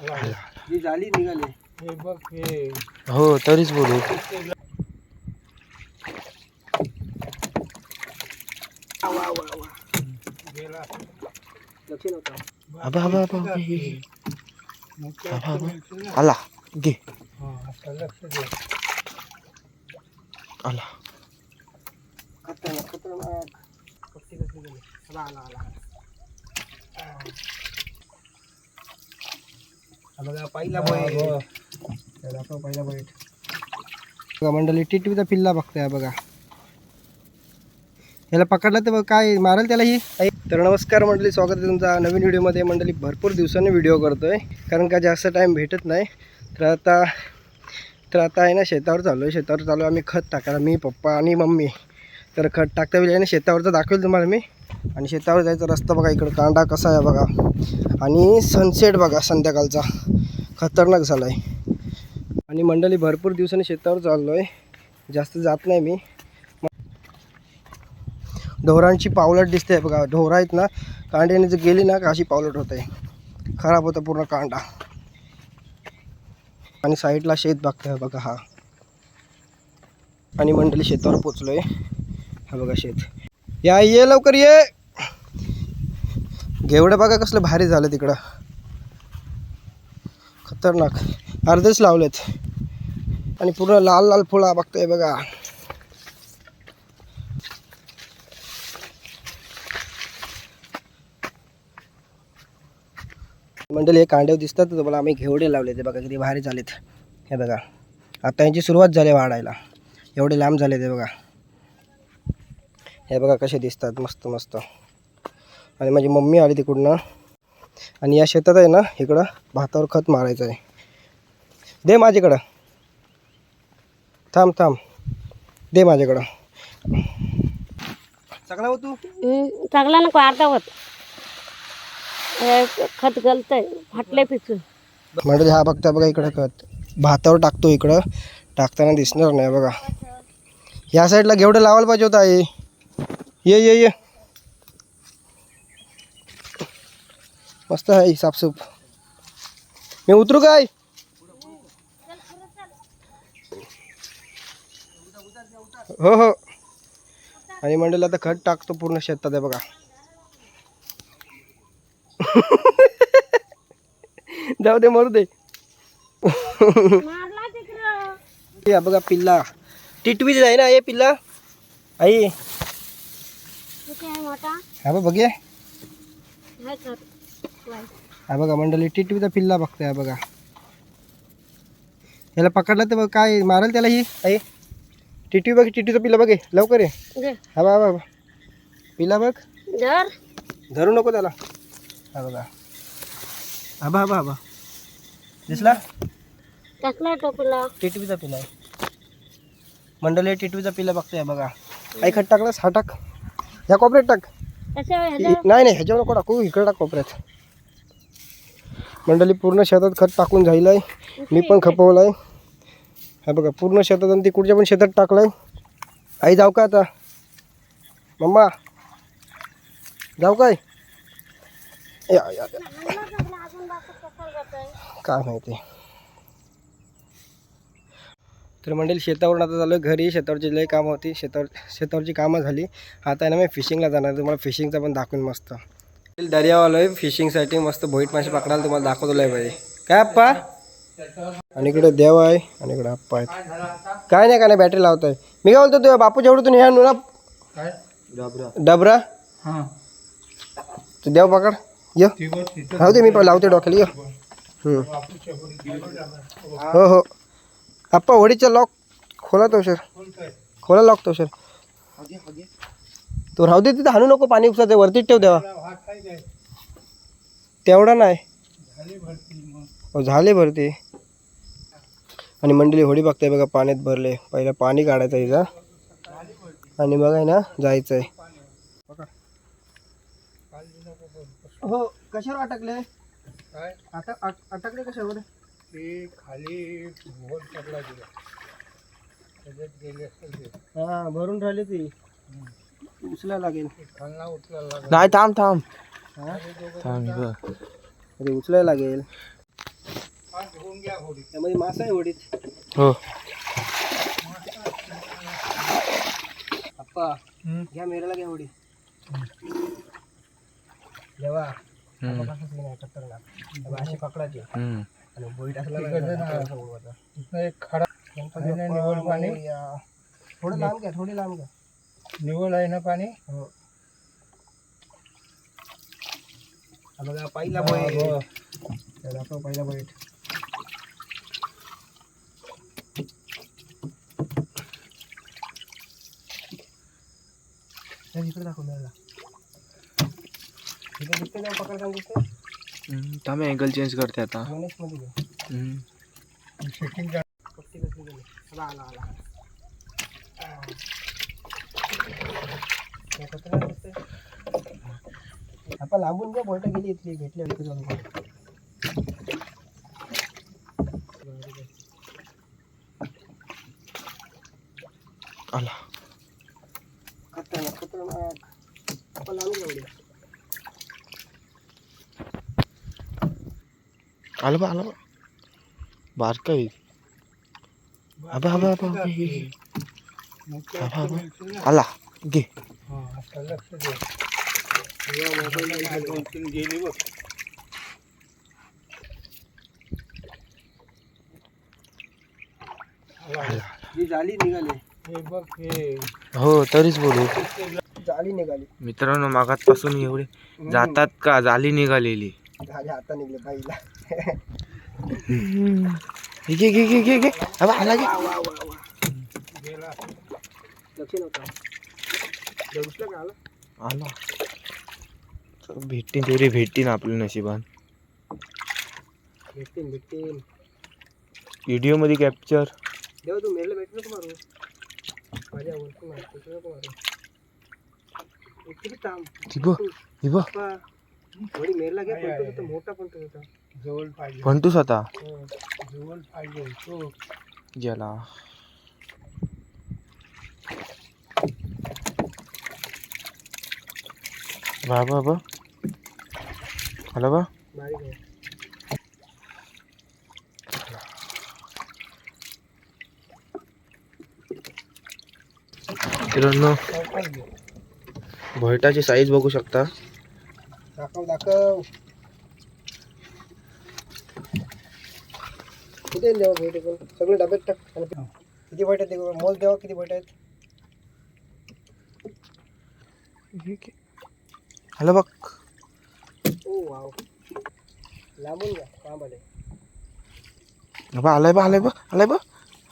ही झाली निघाली. हे बघ हे. हो तरीच बोलू. गेला. लक्ष नव्हतं आबा आबा आबा आबा, हे, हे. मोठ्या आबा, आबा. मिळतील ना. आला घे. हा, आता लक्ष दे. आला. खतरनाक खतरनाक. कट्टी कट्टी गेली आला आला आला. हा. बघा पहिला बैठ. त्याला तो पहिला बैठ. बघा मंडळी टिटवीचा पिल्ला बघताय बघा. याला पकडला तर बघ काय मारेल त्याला ही. तर नमस्कार मंडळी स्वागत आहे तुमचा नवीन व्हिडिओमध्ये. मंडळी भरपूर दिवसांनी व्हिडिओ करतोय. कारण का जास्त टाईम भेटत नाही. तर आता तर आता आहे ना शेतावर चालू आहे. शेतावर चालू आहे आम्ही खत टाकायला. मी पप्पा आणि मम्मी. तर खत टाकता आहे ना शेतावरचं दाखवेल तुम्हाला मी. आणि शेतावर जायचा रस्ता बघा इकडं कांडा कसा आहे बघा. आणि सनसेट बघा संध्याकाळचा. खतरनाक झाला आहे आणि मंडळी भरपूर दिवसांनी शेतावर चाललो आहे जास्त जात नाही मी. ढोरांची पावलट दिसते बघा. ढोर आहेत ना कांड्याने जर गेली ना का अशी पावलट होत. आहे खराब होतं पूर्ण कांडा. आणि साईडला शेत बघतोय बघा हा. आणि मंडळी शेतावर पोचलो आहे हा बघा शेत. या ये लवकर ये. घेवडं बघा कसलं भारी झालं तिकडं खतरनाक. अर्धेच लावलेत. आणि पूर्ण लाल लाल फुला बघतोय बघा. मंडळी हे कांडेव दिसतात तुम्हाला? आम्ही घेवडे लावले ते बघा किती भारी झालेत. हे बघा. आता यांची सुरुवात झाली वाढायला. एवढे लांब झाले ते बघा. हे बघा कसे दिसतात मस्त मस्त. आणि माझी मम्मी आली तिकडनं. आणि या शेतात आहे ना इकडं भातावर खत मारायचं आहे. दे माझ्याकडं. थांब थांब. दे माझ्याकडं. सगळा हो तू? चांगला नको अर्धा होत. हे खत गलतंय फाटले पिचून म्हणजे हा बघता बघा इकडं खत. भातावर टाकतो इकडं. टाकताना दिसणार नाही बघा. या साईडला घेवडं लावायला पाहिजे होता आई. ये ये ये। मस्त आहे साफसूप मी उतरू काय? हो हो. आणि मंडळी आता खत टाकतो पूर्ण शेतात आहे बघा. जाऊ दे मरू दे. या बघा पिल्ला. टिटवीच आहे ना हे पिल्ला? आई. हा बघ बघे हे बघा मंडळी टिटवीचा पिल्ला बघतोय हा बघा. याला पकडला तर बघ काय मारेल त्याला ही? आई टिटवी बघ टिटवीचा पिल्ला बघे लवकर ये. हा बा बा पिल्ला बघ. धर. धरू नको त्याला. हा बघा. हा बा हा बा दिसला? टिटवीचा पिल्ला. मंडळी टिटवीचा पिल्ला बघतोय बघा. आई खट टाकलास हा टाक. या कोपऱ्यात टाक. नाही नाही ह्याच्यावर नको टाकू इकडे टाक कोपऱ्यात मंडळी पूर्ण शेतात खत टाकून झालं आहे मी पण खपवलं आहे हा बघा पूर्ण शेतात आणि तिकडच्या पण शेतात टाकलं आहे आई जाऊ का आता? मम्मा जाऊ काय? या, या, या. काय माहिती. तर मंडळी शेतावरून आता झालं घरी. शेतावरची लई कामं होती. शेतावर शेतावरची कामं झाली. आता आहे ना मी फिशिंगला जाणार तुम्हाला फिशिंगचा पण दाखवून मस्त. दर्यावालो आहे फिशिंगसाठी मस्त भोईट मासे पकडायला तुम्हाला दाखवतो लय पाहिजे काय आप्पा? आणि इकडे देव आहे आणि इकडे आप्पा आहेत. काय नाही काय नाही बॅटरी लावतोय. मी काय बोलतो तुझ्या बापू जेवढं तुम्ही ह्या ना काय? डबरा. हां. तू देव पकड. ये. ती राहू दे मी पण लावते डोक्याला. ये. हो हो. आप्पा होडीचा लॉक खोला तो सर खोला लॉक तो सर तो राहू दे तिथं हाणू नको पाणी उपसाचं वरतीच ठेव देवा. तेवढा नाही. झाली भरती मग अहो, झाले भरते. आणि मंडळी होडी बघताय बघा पाण्यात भरले. पहिला पाणी काढायचं इथं. आणि बघा ना जायचं आहे हो कशावर अटकले? अटक अटकले कशावर? ते खाली भोर पडला गेला. त्याच्यात गेले असेल ते. हा भरून राहिले ती. उचलायला लागेल. ते खालना उचलायला लागला. नाही थांब थांब. हा? थांब इथं. अरे उचलायला लागेल. घ्या होडी त्यामध्ये मासा आहे होडीत. हो. अप्पा घ्या मेरेला घ्या होडी जेव्हा हम्म. अशी पकडायची. हम्म. आणि एक खडा पाणी. थोडं लांब घ्या थोडी लांब घ्या. निवळ आहे ना पाणी? हो. बघा पहिला. त्या दाखव पहिला इकडे दाखव मला. इकडे दिसते. थांब अँगल चेंज करते आता गणेशमध्ये घे हम्म. शूटिंग पट्टी कसली गेली आला आला आला हा. हे पत्र दिसतंय? आपण लांबून घ्या बोट गेली इथली भेटली इथे जाऊन बघ. आला खतरनाक खतरनाक आपण लांबून जाऊ द्या. आलं बा आलं बा बारका आहे आबा आबा आबा आबा, हे, हे. आबा, आबा. आला घे गेली बघ ही जाली निघाली हे बघ हे हो तरीच बोलू जाली निघाली मित्रांनो मागातपासून एवढे जातात का जाली निघालेली झाली आता निघले बाईला हे घे घे घे घे घे. आला घे. का भेटतीन तेवढी भेटतीन आपल्या नशिबान. भेटतील भेटतील. व्हिडिओमध्ये कॅप्चर देवा तू मेरला भेट नको मारू? माझ्या मार? नको मारू किती बघ ही बघ मेरला घ्या पण मोठा पण तो होता. जवळ पाहिजे फंटूस आता हो. जवळ पाहिजे तो गेला बा बा बा. आला बा. बारीक आहे. मित्रांनो भोयटाची साईज बघू शकता. दाखव दाखव. किती देवा भेट पण सगळे डब्यात टाक आणि किती बैठ आहेत ते मोज देवा किती बैठ आहेत? आला बघ. Oh wow. लांबून घ्या काम आले बा आलाय बा आलाय बा आलाय बा.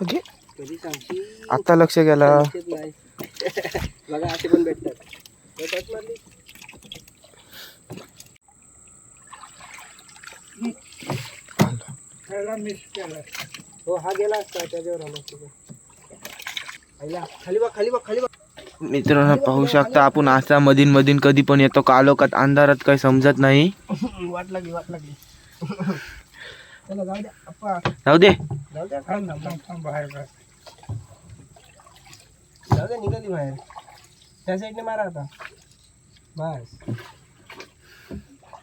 कधी आता लक्ष गेला. बघा असे पण भेटतात. टच मारली त्याला मिस केलं हो हा गेला असता त्याच्यावर आला खाली बघ खाली बघ खाली बघ. मित्रांनो पाहू शकता आपण असा मधीन मधीन कधी पण येतो. कालोखात अंधारात काही समजत नाही. वाट लागली वाट लागली. जाऊ दे. जाऊ बाहेर द्या निघाली बाहेर. त्या साईडने मारा आता. बस.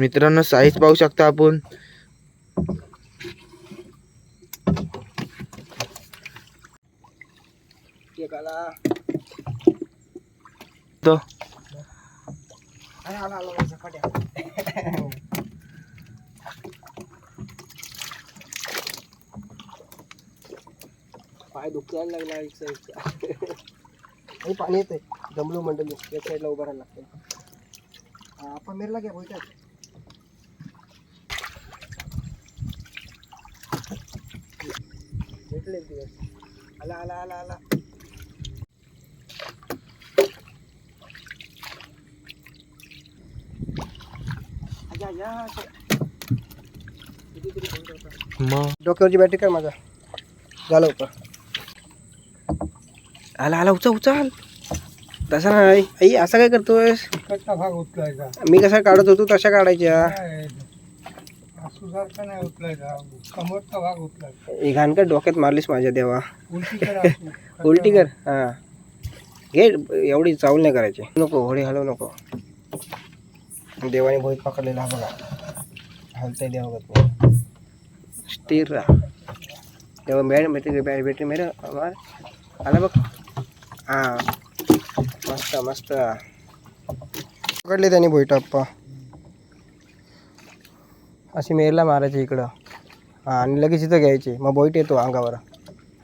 मित्रांनो साईज पाहू शकता आपण. आला तो। अरे आला आला आला झपाट्या पाय दुखायला लागला एक साईडचा पाणी येते दमलो मंडळी एक साईडला उभं राहायला लागतं हा, आपण मेरला घ्या बोलतात. भेटले दिवस. आला आला आला आला. मग? डोक्यावरची बॅटरी काय माझा? झालं होतं. आला आला उचा उचाल. तसा नाही. आई असं काय करतोयस? कच्चा भाग उचलायचा. मी कसा काढत होतो तशा काढायच्या. काय सारखा नाही उचलायचा. कमरचा भाग उचलायचा. ही घाणकट डोक्यात मारलीस माझ्या देवा. उलटी करा उलटी कर. हा. घे एवढी चावल नाही करायची. नको होडी हलवू नको. देवाने भोईत पकडलेला हा बघा. हलतंय देवा तेरा तेव्हा बॅट बॅटरी बॅट मेरे आवाज आला बघ. हां. मस्त मस्त. पकडले त्यांनी बोईटा आप्पा. अशी मेरला मारायची इकडं. हां आणि लगेच इथं घ्यायचे. मग बोईट येतो अंगावर.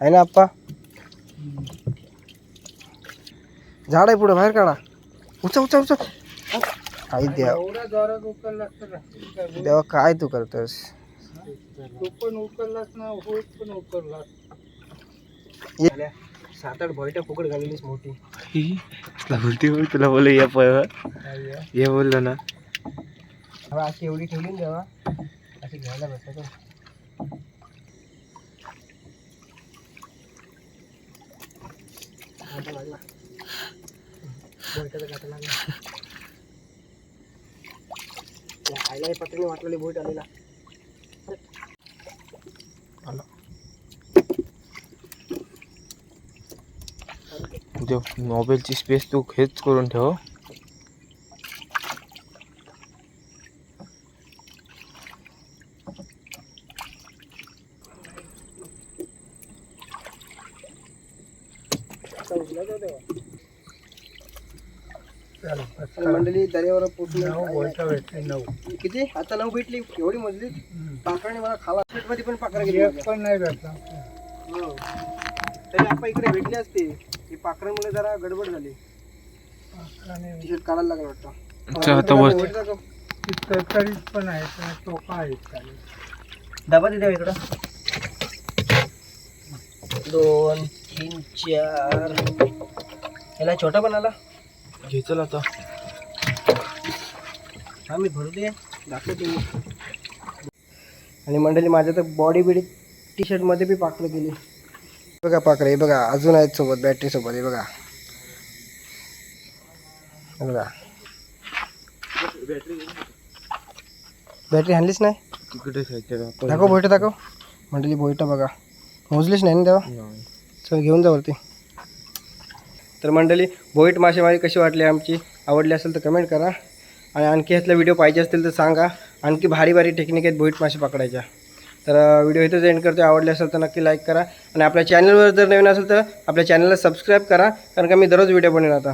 आहे ना आप्पा? झाड आहे पुढं बाहेर काढा. उचा उचा उचा आई द्या एवढा जोरात उचललास तर. देवा काय तू करतोस? तू पण उचललास ना होत पण उचललास सात आठ भोयट्या फुकट घाललीस मोठी. तुला बोलते बोल तुला बोलू या पळ काय आहे? ये. बोललो ना. हवा अशी एवढी ठेवली ना देवा. अशी घ्यायला बसायचं घाटा लागला. लागला. खायला पत्रिने वाटलेली बोईट आलेला. तुझ्या मोबाईलची स्पेस तू हेच करून ठेव चल, आणि नऊ पोचलो भेटले नऊ. किती? आता नऊ भेटली. एवढी मजली. पाखराने मला खाला. मध्ये पण पाखरा गेली पण नाही भेटला. हो. तरी आपण इकडे भेटली असते. ही पाखरांमुळे जरा गडबड झाली. काढायला लागला वाटतं. पण टोका आहेत डबा इकडं. दोन तीन चार. याला छोटा पण आला आता. हा मी भरू दे दाखवते मी. आणि मंडळी माझ्या तर बॉडी बिडी टी शर्टमध्ये बी पाकडं गेली. बघा पाकडं हे बघा अजून आहेत सोबत बॅटरी सोबत हे बघा. बघा. बॅटरी आणलीच नाही? दाखव बोईट दाखव. मंडळी बोईट बघा. मोजलीच नाही ना तेव्हा? चल घेऊन जा वरती. तर मंडळी बोईट मासेमारी कशी वाटली आमची? आवडली असेल तर कमेंट करा. आणि आणखी ह्यातला व्हिडिओ पाहिजे असतील तर सांगा. आणखी भारी भारी टेक्निक आहेत बोईट मासे पकडायच्या. तर व्हिडिओ इथंच एंड करतो आवडले असेल तर नक्की लाईक करा. आणि आपल्या चॅनलवर जर नवीन असेल तर आपल्या चॅनलला सबस्क्राईब करा. कारण का मी दररोज व्हिडिओ बनवेन आता.